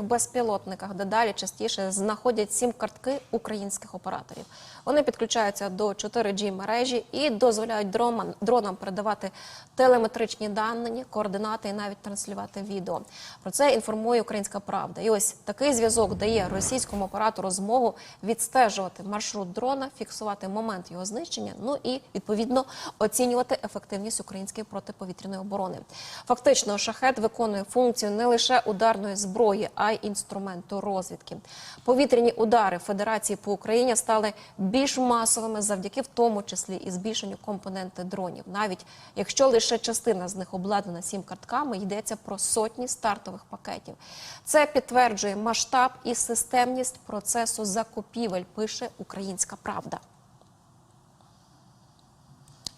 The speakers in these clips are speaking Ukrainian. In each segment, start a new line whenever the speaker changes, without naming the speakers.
В безпілотниках дедалі частіше знаходять сім-картки українських операторів. Вони підключаються до 4G мережі і дозволяють дронам, дронам передавати телеметричні дані, координати і навіть транслювати відео. Про це інформує Українська Правда. І ось такий зв'язок дає російському оператору змогу відстежувати маршрут дрона, фіксувати момент його знищення, ну і відповідно оцінювати ефективність української протиповітряної оборони. Фактично, шахет виконує функцію не лише ударної зброї, а й інструменту розвідки. Повітряні удари Федерації по Україні стали більш масовими завдяки в тому числі і збільшенню компоненти дронів. Навіть якщо лише частина з них обладнана сім картками, йдеться про сотні стартових пакетів. Це підтверджує масштаб і системність процесу закупівель. Пише Українська Правда.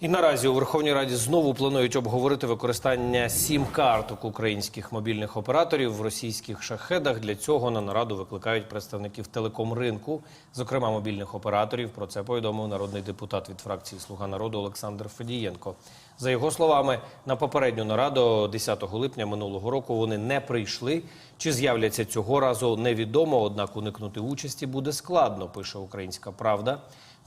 І наразі у Верховній Раді знову планують обговорити використання сім-карток українських мобільних операторів в російських шахедах. Для цього на нараду викликають представників телекомринку, зокрема мобільних операторів. Про це повідомив народний депутат від фракції Слуга народу Олександр Федієнко. За його словами, на попередню нараду 10 липня минулого року вони не прийшли. Чи з'являться цього разу невідомо, однак уникнути участі буде складно. Пише Українська Правда.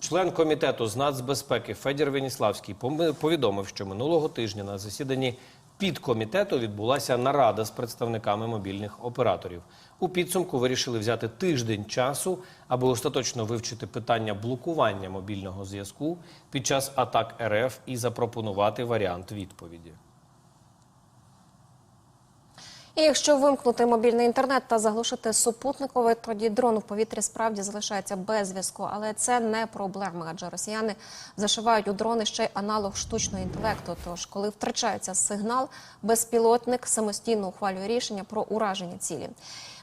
Член комітету з нацбезпеки Федір Веніславський повідомив, що минулого тижня на засіданні підкомітету відбулася нарада з представниками мобільних операторів. У підсумку вирішили взяти тиждень часу, аби остаточно вивчити питання блокування мобільного зв'язку під час атак РФ і запропонувати варіант відповіді.
І якщо вимкнути мобільний інтернет та заглушити супутникове, тоді дрон у повітрі справді залишається без зв'язку. Але це не проблема, адже росіяни зашивають у дрони ще й аналог штучного інтелекту. Тож, коли втрачається сигнал, безпілотник самостійно ухвалює рішення про ураження цілі.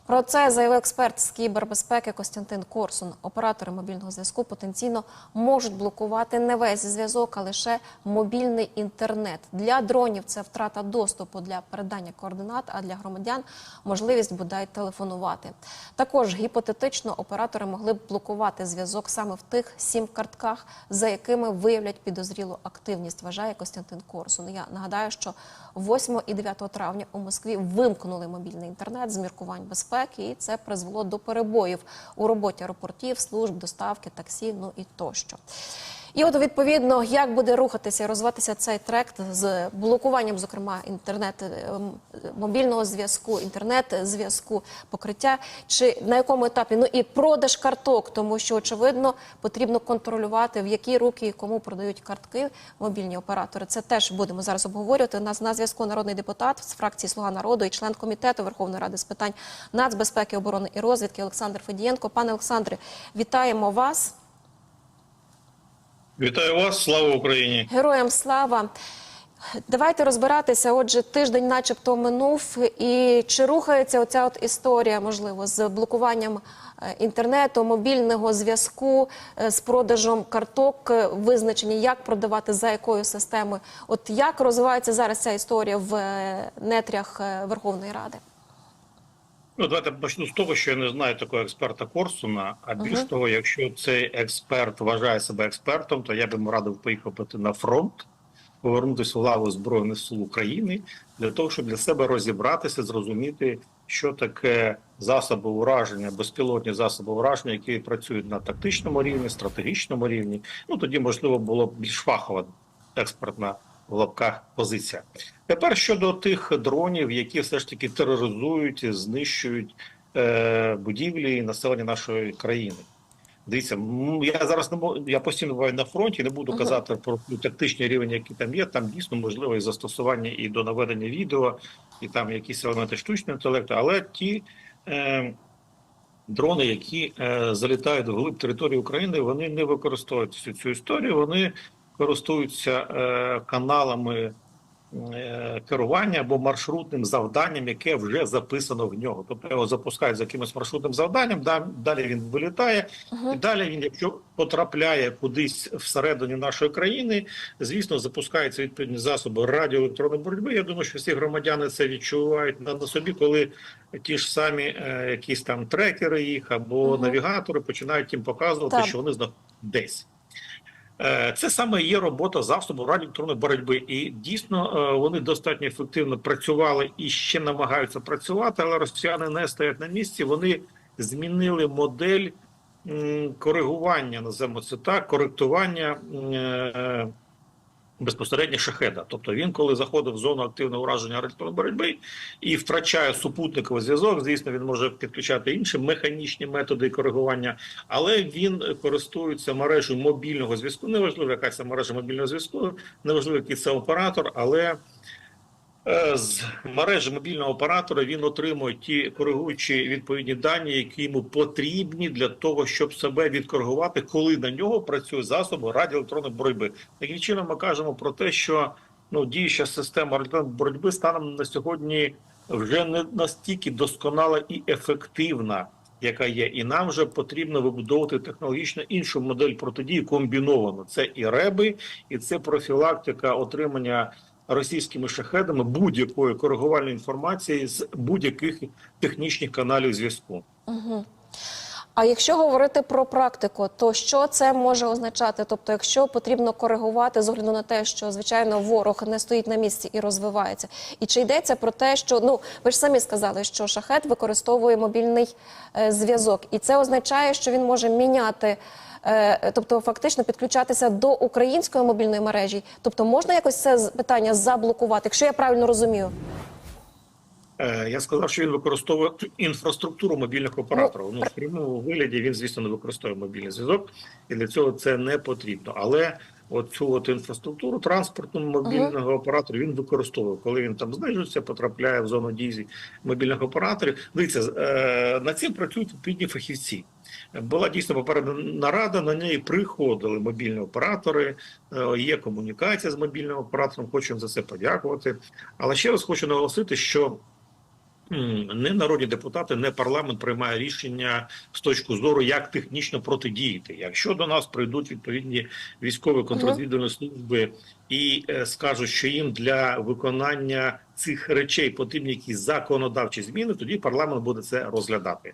Про це заявив експерт з кібербезпеки Костянтин Корсун. Оператори мобільного зв'язку потенційно можуть блокувати не весь зв'язок, а лише мобільний інтернет. Для дронів це втрата доступу для передання координат, а для громадян можливість бодай телефонувати. Також гіпотетично оператори могли б блокувати зв'язок саме в тих сім картках, за якими виявлять підозрілу активність. Вважає Костянтин Корсун. Я нагадаю, що 8 і 9 травня у Москві вимкнули мобільний інтернет з міркувань безпеки, і це призвело до перебоїв у роботі аеропортів, служб, доставки, таксі, ну і тощо. І от відповідно, як буде рухатися і розвиватися цей трект з блокуванням, зокрема, інтернет ем, мобільного зв'язку, інтернет-зв'язку, покриття, чи на якому етапі ну і продаж карток, тому що очевидно потрібно контролювати в які руки і кому продають картки мобільні оператори. Це теж будемо зараз обговорювати. У нас на зв'язку народний депутат з фракції Слуга народу і член комітету Верховної Ради з питань нацбезпеки, оборони і розвідки Олександр Федієнко. Пане Олександре, вітаємо вас.
Вітаю вас, слава Україні!
Героям слава. Давайте розбиратися. Отже, тиждень, начебто, минув, і чи рухається оця от історія, можливо, з блокуванням е, інтернету, мобільного зв'язку, е, з продажем карток, е, визначення, як продавати за якою системою. От як розвивається зараз ця історія в нетрях Верховної Ради?
Ну, давайте почну з того, що я не знаю такого експерта Корсуна. А більш того, якщо цей експерт вважає себе експертом, то я би йому радив поїхати на фронт, повернутися в лаву Збройних сил України для того, щоб для себе розібратися, зрозуміти, що таке засоби ураження, безпілотні засоби ураження, які працюють на тактичному рівні, стратегічному рівні. Ну тоді можливо було б більш фахова експертна в лапках позиція. Тепер щодо тих дронів, які все ж таки тероризують, знищують е, будівлі і населення нашої країни. Дивіться, я зараз не мо- я постійно буваю на фронті, не буду казати про тактичний рівень, який там є. Там дійсно можливо і застосування і до наведення відео, і там якісь елементи штучного інтелекту, але ті. Е, Дрони, які е, залітають в глиб території України, вони не використовують всю цю історію. Вони користуються е, каналами е, керування або маршрутним завданням, яке вже записано в нього. Тобто його запускають за якимось маршрутним завданням, да- далі він вилітає, і далі він, якщо потрапляє кудись всередині нашої країни, звісно, запускаються відповідні засоби радіоелектронної боротьби. Я думаю, що всі громадяни це відчувають на, собі, коли ті ж самі е, якісь там трекери їх або
Мгм.
навігатори починають їм показувати,
Так.
що вони знаходяться десь. Е, Це саме є робота засобу радіоелектронної боротьби, і дійсно е, вони достатньо ефективно працювали і ще намагаються працювати, але росіяни не стоять на місці. Вони змінили модель коригування, називаємо це так, коректування е, безпосередньо шахеда. Тобто він, коли заходив в зону активного ураження радіоактивної боротьби і втрачає супутниковий зв'язок, звісно, він може підключати інші механічні методи коригування, але він користується мережею мобільного зв'язку. Неважливо, яка це мережа мобільного зв'язку, неважливо, який це оператор, але з мережі мобільного оператора він отримує ті коригуючі відповідні дані, які йому потрібні для того, щоб себе відкоригувати, коли на нього працює засоби радіоелектронної боротьби. Таким чином, ми кажемо про те, що ну діюча система радіоелектронної боротьби станом на сьогодні вже не настільки досконала і ефективна. Яка є, і нам вже потрібно вибудовувати технологічно іншу модель протидії комбіновану. Це і реби, і це профілактика отримання російськими шахедами будь-якої коригувальної інформації з будь-яких технічних каналів зв'язку.
А якщо говорити про практику, то що це може означати? Тобто, якщо потрібно коригувати з огляду на те, що звичайно ворог не стоїть на місці і розвивається, і чи йдеться про те, що ну ви ж самі сказали, що шахет використовує мобільний е, зв'язок, і це означає, що він може міняти. Е, Тобто фактично підключатися до української мобільної мережі, тобто можна якось це питання заблокувати, якщо я правильно розумію.
Е, Я сказав, що він використовує інфраструктуру мобільних операторів. Ну, в прямому вигляді він, звісно, не використовує мобільний зв'язок, і для цього це не потрібно. Але оцю от інфраструктуру транспортну мобільного оператора він використовує, коли він там знижується, потрапляє в зону дії мобільних операторів. Дивіться, е, над цим працюють відповідні фахівці. Була дійсно попередня нарада, на неї приходили мобільні оператори, е, є комунікація з мобільним оператором, хочу їм за це подякувати. Але ще раз хочу наголосити, що не народні депутати, не парламент приймає рішення з точки зору, як технічно протидіяти. Якщо до нас прийдуть відповідні військові контррозвідувальні служби і е, скажуть, що їм для виконання цих речей потрібні якісь законодавчі зміни, тоді парламент буде це розглядати.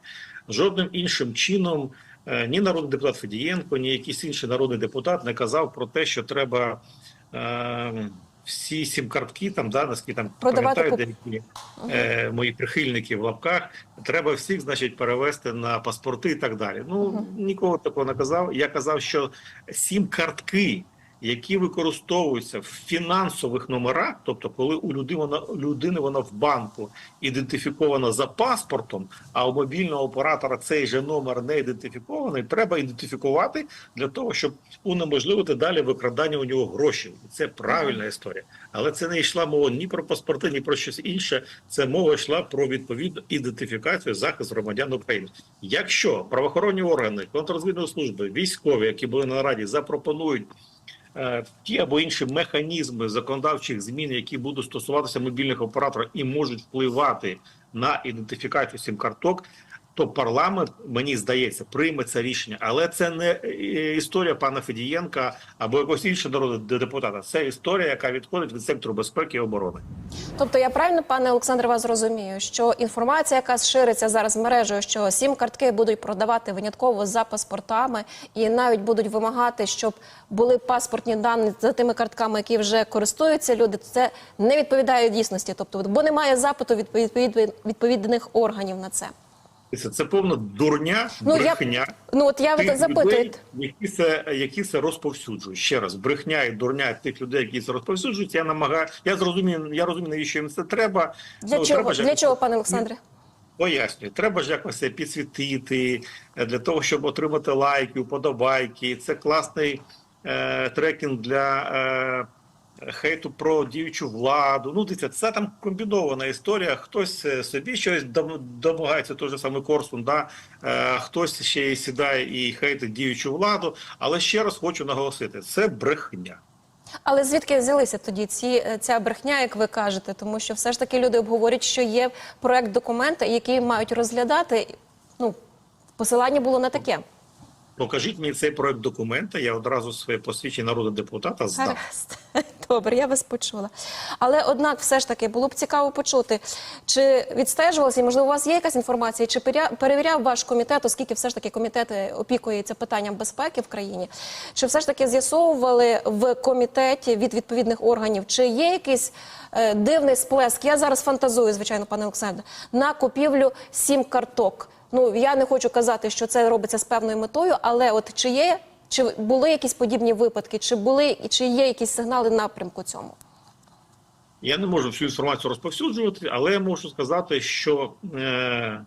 Жодним іншим чином е, ні народний депутат Федієнко, ні якийсь інший народний депутат не казав про те, що треба. Е, всі сім картки там, да, наскільки там
Продавати
пам'ятаю, деякі е, мої прихильники в лапках, треба всіх, значить, перевести на паспорти і так далі. Ну нікого такого не казав. Я казав, що сім картки, які використовуються в фінансових номерах, тобто, коли у людини вона людини вона в банку ідентифікована за паспортом, а у мобільного оператора цей же номер не ідентифікований, треба ідентифікувати для того, щоб унеможливити далі викрадання у нього грошей. Це правильна історія. Але це не йшла мова ні про паспорти, ні про щось інше. Це мова йшла про відповідну ідентифікацію захист громадян України. Якщо правоохоронні органи, контррозвідної служби, військові, які були на нараді, запропонують. Е, Ті або інші механізми законодавчих змін, які будуть стосуватися мобільних операторів і можуть впливати на ідентифікацію сім карток, то парламент, мені здається, прийме це рішення. Але це не е, історія пана Федієнка або якогось іншого народного депутата. Це історія, яка відходить від сектору безпеки і оборони.
Тобто я правильно, пане Олександре, вас розумію, що інформація, яка шириться зараз мережею, що сім картки будуть продавати винятково за паспортами, і навіть будуть вимагати, щоб були паспортні дані за тими картками, які вже користуються люди, це не відповідає дійсності. Тобто, бо немає запиту від відповідних органів на це.
Це, це повна дурня,
Ну, я- Ну от я
тих
запитую.
людей, які це які це розповсюджують. Ще раз брехня і дурня тих людей, які це розповсюджують. Я намагаю. Я зрозумію, я розумію, навіщо їм це треба.
Для
Ну,
чого?
треба
Для чого, пане Олександре?
Пояснюю, треба ж якось це підсвітити е, для того, щоб отримати лайки, уподобайки. Це класний е, трекінг для е, хейту про діючу владу. Ну, дивіться, це там комбінована історія. Хтось е, собі щось домагається, той же самий Корсун, да? е, хтось ще й сідає і хейтить діючу владу. Але ще раз хочу наголосити: це брехня.
Але звідки взялися тоді ці е, ця брехня, як ви кажете? Тому що все ж таки люди обговорюють, що є проект документа, який мають розглядати. Ну посилання було на таке.
Покажіть мені цей проект документа. Я одразу своє посвідчення народного депутата здам.
Гаразд. Добре, я вас почула. Але однак, все ж таки, було б цікаво почути, чи відстежувалося, і можливо, у вас є якась інформація, чи перевіряв ваш комітет, оскільки все ж таки комітет е, опікується питанням безпеки в країні, чи все ж таки з'ясовували в комітеті від відповідних органів, чи є якийсь е, дивний сплеск? Я зараз фантазую, звичайно, пане Олександре, на купівлю сім карток. Ну я не хочу казати, що це робиться з певною метою, але от чи є чи були якісь подібні випадки, чи були чи є якісь сигнали напрямку цьому?
Я не можу всю інформацію розповсюджувати, але я можу сказати, що е,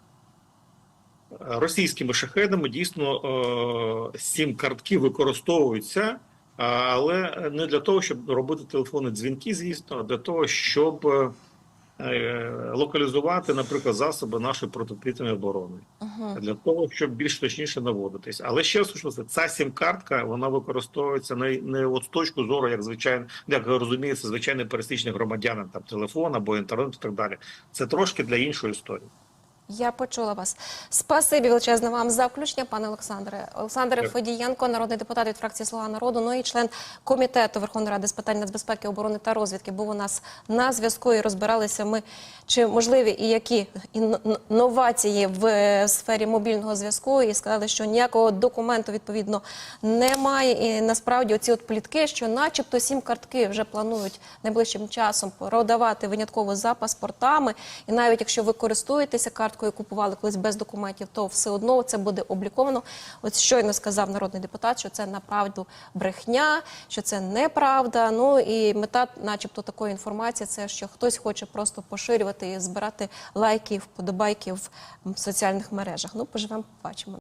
російськими шахедами дійсно е, сім картки використовуються, але не для того, щоб робити телефонні дзвінки, звісно, а для того, щоб е, локалізувати, наприклад, засоби нашої протиповітряної оборони. Для того, щоб більш точніше наводитись. Але ще раз ця сім-картка вона використовується не, не от з точку зору, як звичайно, як розуміється, звичайний пересічний громадянин, там телефон або інтернет і так далі. Це трошки для іншої історії.
Я почула вас. Спасибі величезне вам за включення, пане Олександре. Олександр
Дякую.
Фодієнко, народний депутат від фракції Слуга народу, ну і член комітету Верховної Ради з питань нацбезпеки, оборони та розвідки, був у нас на зв'язку і розбиралися ми, чи можливі і які ін- новації в е, сфері мобільного зв'язку, і сказали, що ніякого документу відповідно немає. І насправді оці от плітки, що, начебто, сім картки вже планують найближчим часом продавати винятково за паспортами. І навіть якщо ви користуєтеся карткою, купували колись без документів, то все одно це буде обліковано. От щойно сказав народний депутат, що це направду брехня, що це неправда. Ну і мета, начебто, такої інформації, це що хтось хоче просто поширювати і збирати лайки, вподобайки в соціальних мережах. Ну, поживемо, побачимо.